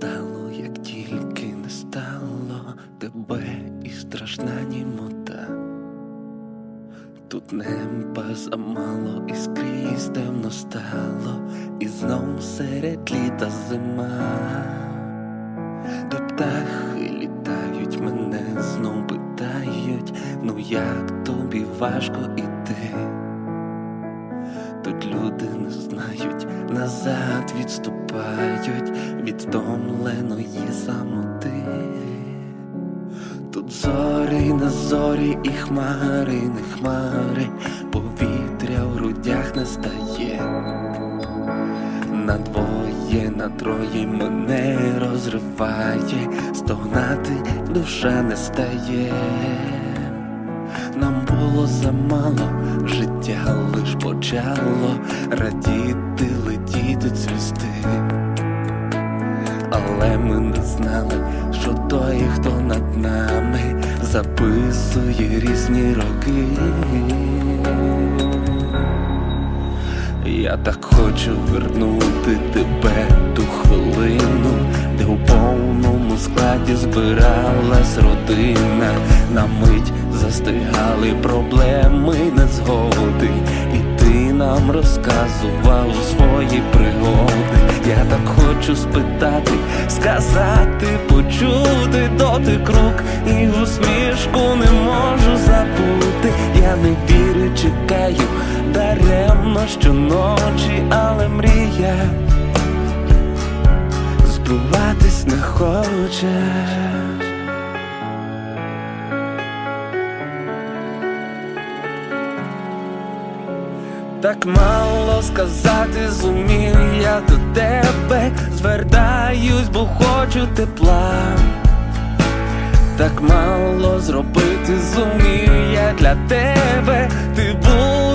стало, як тільки не стало тебе і страшна німота. Тут неба замало і скрізь темно стало, і знов серед літа зима, де птахи літають, мене знов питають, ну як тобі важко іти. Тут люди не знають, назад відступають від втомленої самоти. Тут зорі на зорі і хмари, не хмари, повітря в грудях не стає. На двоє, на троє мене розриває, стогнати душа не стає. Нам було замало, життя лиш почало радіти, летіти, цвісти. Але ми не знали, що той, хто над нами записує різні роки. Я так хочу вернути тебе ту хвилину, де у повному складі збиралась родина, на мить застигали проблеми незгоди, і ти нам розказував свої пригоди. Я так хочу спитати, сказати, почути дотик рук і усмішку не можу забути. Я не вірю, чекаю даремно щоночі, але мрія збуватись не хоче. Так мало сказати зумію я до тебе звертаюсь, бо хочу тепла. Так мало зробити зумію я для тебе, ти був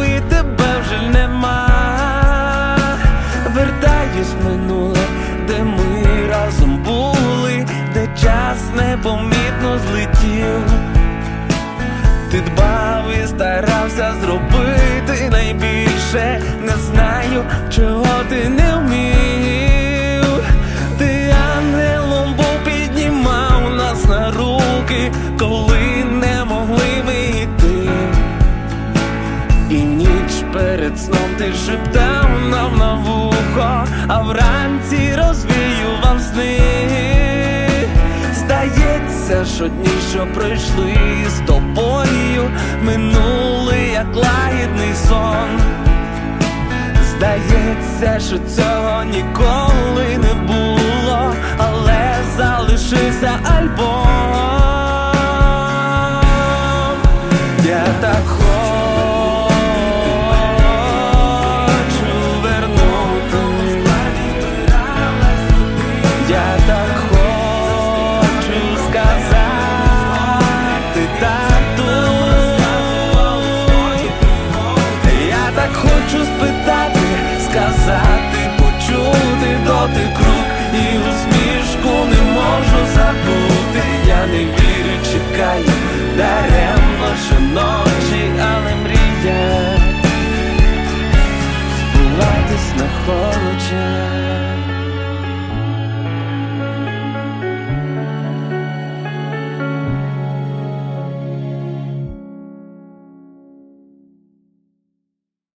старався зробити найбільше, не знаю, чого ти не вмів. Ти ангелом був піднімав нас на руки, коли не могли ми йти. І ніч перед сном ти шептав нам на вухо, а вранці розвіював сни. Здається, що дні, що пройшли з тобою, сон. Здається, що цього ніколи